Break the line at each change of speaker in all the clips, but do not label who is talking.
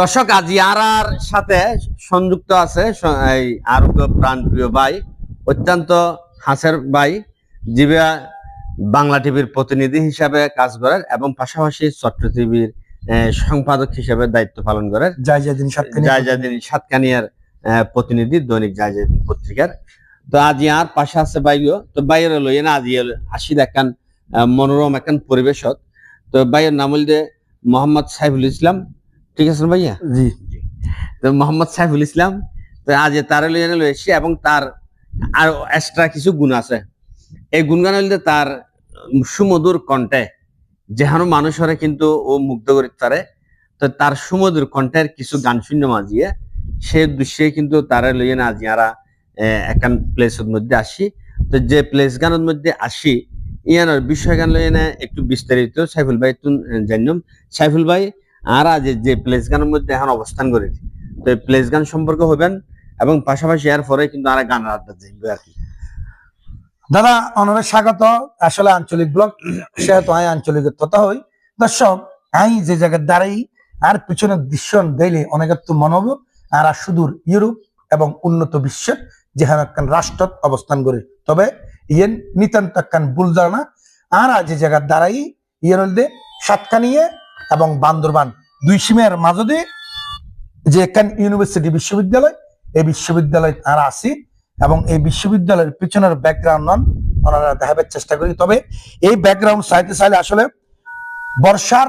দর্শক আজ ইয়ারার সাথে সংযুক্ত আছে এই আরোগ্য প্রাণ প্রিয় ভাই অত্যন্ত হাসের ভাই যিনি বাংলা টিভির প্রতিনিধি হিসাবে কাজ করেন এবং পাশাপাশি চট্ট টিভির সম্পাদক হিসেবে দায়িত্ব পালন করেন।
জায়জাদিন
জায়জাদিন সাতকানিয়ার প্রতিনিধি দৈনিক জায়জাদিন পত্রিকার। তো আজ আর পাশে আছে বাইও তো বাইরে লইয়ে না আজি আসি দেখান মনোরম একখান পরিবেশত তো বাইয়ের নাম হইলে মোহাম্মদ সাইফুল ইসলাম। ঠিক আছে ভাইয়া?
জি।
তো মোহাম্মদ সাইফুল ইসলাম তো আজ তারে লইয়ে লই এসেছি এবং তার আর এক্সট্রা কিছু গুণ আছে। এই গুণগান হইলে তার সুমধুর কণ্ঠে যেহানো মানুষরে কিন্তু ও মুগ্ধ করে তারে তো তার সুমধুর কণ্ঠের কিছু গান শূন্য মাজিয়ে সে দৃশ্যে কিন্তু তারে লইয়ে না আজি আরা একান প্লেসের মধ্যে আসি। তো যে প্লেস গানের মধ্যে আসি ইয়ানোর বিষয় গান লইয়ে না একটু বিস্তারিত সাইফুল ভাই তুন জানিম সাইফুল ভাই আর আজ যে প্লেস গানের মধ্যে এখন অবস্থান করে তো এই প্লেস গান সম্পর্কে হবেন এবং পাশাপাশি এর পরে কিন্তু আর গান আড্ডা যাইবে আর কি।
দাদা, অনরে স্বাগত। আসলে আঞ্চলিক ব্লক সেহেতু আই আঞ্চলিক তথা হই। দর্শক, আই যে জায়গায় দাঁড়াই, আর পিছনের দৃশ্য দেখলে অনেকের তো মনে হবে আর সুদূর ইউরোপ এবং উন্নত বিশ্বের যেখানে একখান রাষ্ট্র অবস্থান করে। তবে ইয়েন নিতান্ত একখান ধারণা, আর যে জায়গায় দাঁড়াই, ইয়ের হলদে সাতকানিয়ে এবং বান্দরবান দুই সীমের মাঝে যে একখান ইউনিভার্সিটি বিশ্ববিদ্যালয়, এই বিশ্ববিদ্যালয় আর আসি এবং এই বিশ্ববিদ্যালয়ের পিছনের ব্যাকগ্রাউন্ড নন, ওনারা দেখাবার চেষ্টা করি। তবে এই ব্যাকগ্রাউন্ড চাইতে চাইলে আসলে বর্ষার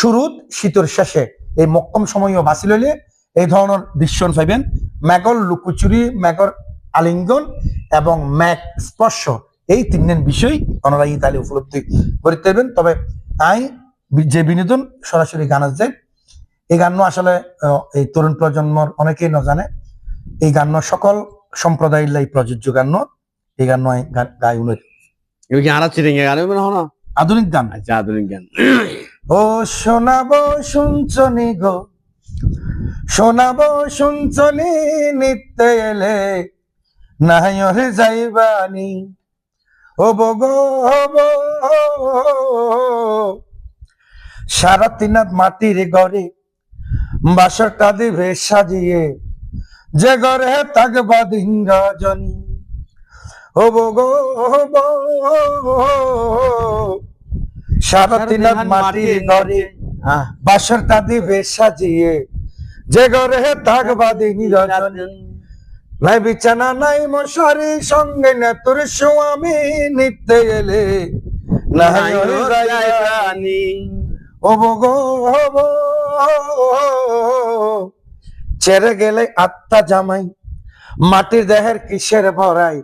শুরুত শীতের শেষে এই মক্কম সময়ও বাঁচি লইলে এই ধরনের দৃশ্য পাইবেন। ম্যাগল লুকুচুরি ম্যাগর আলিঙ্গন এবং ম্যাক স্পর্শ, এই তিনজন বিষয় ওনারা ইতালি উপলব্ধি করতে পারবেন। তবে আই যে বিনোদন সরাসরি গান যায় এই গান আসলে এই তরুণ প্রজন্মর অনেকেই ন জানে এই গান সকল সম্প্রদায়ের লাই প্রযোজ্য গান এই গান নয়
হবে হলো?
আধুনিক গান
আচ্ছা আধুনিক গান
ও শোনাবো শুনছনি গো শোনাবো শুনছনি নিত্যে এলে নাহরে যাইবানি ও বগো সারা তিনাত মাটির ঘরে বাসরটা দিবে সাজিয়ে যে ঘরে থাকবা দিন রজনী ও বগো সারা তিনাত মাটির ঘরে
আহ,
বাসরটা দিবে সাজিয়ে যে ঘরে থাকবা নাই বিছানা নাই মশারি সঙ্গে না তোর স্বামী নিতে এলে। নাই ওরে ছেড়ে গেলে আত্মা জামাই, মাটির দেহের কিসের ভরাই?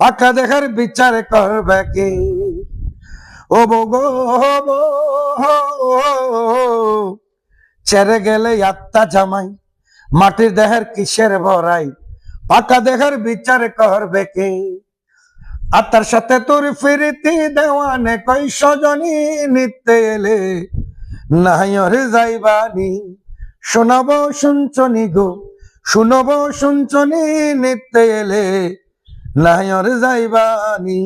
পাকা দেহের বিচার করবে কি? ও গো ছেড়ে গেলে আত্মা জামাই, মাটির দেহের কিসের ভরাই? পাকা দেহের বিচার করবে কে? আত্মার সাথে তোর ফিরিতি দেওয়ানে কই সজনী নিতে এলে? নাইরে যাইবানি। শোনাবো শুনছনি গো শুনব শুনছনি নিতে এলে নাইরে যাইবানি।